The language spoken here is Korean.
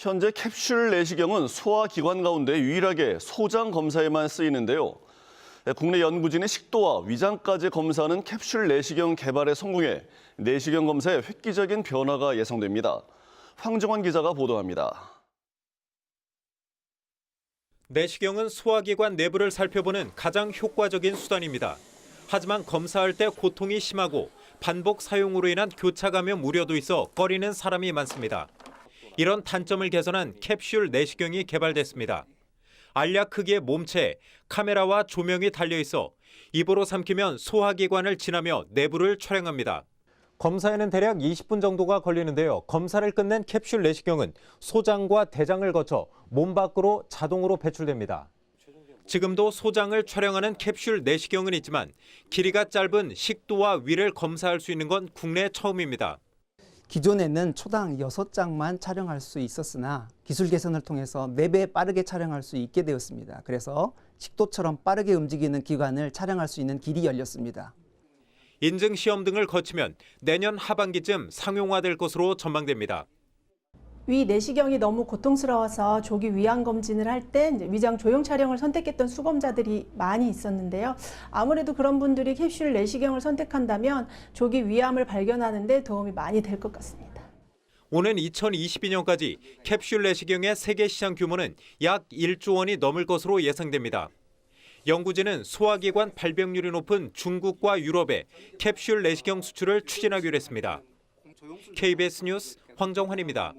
현재 캡슐 내시경은 소화기관 가운데 유일하게 소장 검사에만 쓰이는데요. 국내 연구진의 식도와 위장까지 검사하는 캡슐 내시경 개발에 성공해 내시경 검사에 획기적인 변화가 예상됩니다. 황정환 기자가 보도합니다. 내시경은 소화기관 내부를 살펴보는 가장 효과적인 수단입니다. 하지만 검사할 때 고통이 심하고 반복 사용으로 인한 교차 감염 우려도 있어 꺼리는 사람이 많습니다. 이런 단점을 개선한 캡슐 내시경이 개발됐습니다. 알약 크기의 몸체, 카메라와 조명이 달려 있어 입으로 삼키면 소화기관을 지나며 내부를 촬영합니다. 검사에는 대략 20분 정도가 걸리는데요. 검사를 끝낸 캡슐 내시경은 소장과 대장을 거쳐 몸 밖으로 자동으로 배출됩니다. 지금도 소장을 촬영하는 캡슐 내시경은 있지만 길이가 짧은 식도와 위를 검사할 수 있는 건 국내 처음입니다. 기존에는 초당 6장만 촬영할 수 있었으나 기술 개선을 통해서 4배 빠르게 촬영할 수 있게 되었습니다. 그래서 식도처럼 빠르게 움직이는 기관을 촬영할 수 있는 길이 열렸습니다. 인증 시험 등을 거치면 내년 하반기쯤 상용화될 것으로 전망됩니다. 위 내시경이 너무 고통스러워서 조기 위암 검진을 할 때 위장 조형 촬영을 선택했던 수검자들이 많이 있었는데요. 아무래도 그런 분들이 캡슐 내시경을 선택한다면 조기 위암을 발견하는 데 도움이 많이 될 것 같습니다. 오는 2022년까지 캡슐 내시경의 세계 시장 규모는 약 1조 원이 넘을 것으로 예상됩니다. 연구진은 소화기관 발병률이 높은 중국과 유럽에 캡슐 내시경 수출을 추진하기로 했습니다. KBS 뉴스 황정환입니다.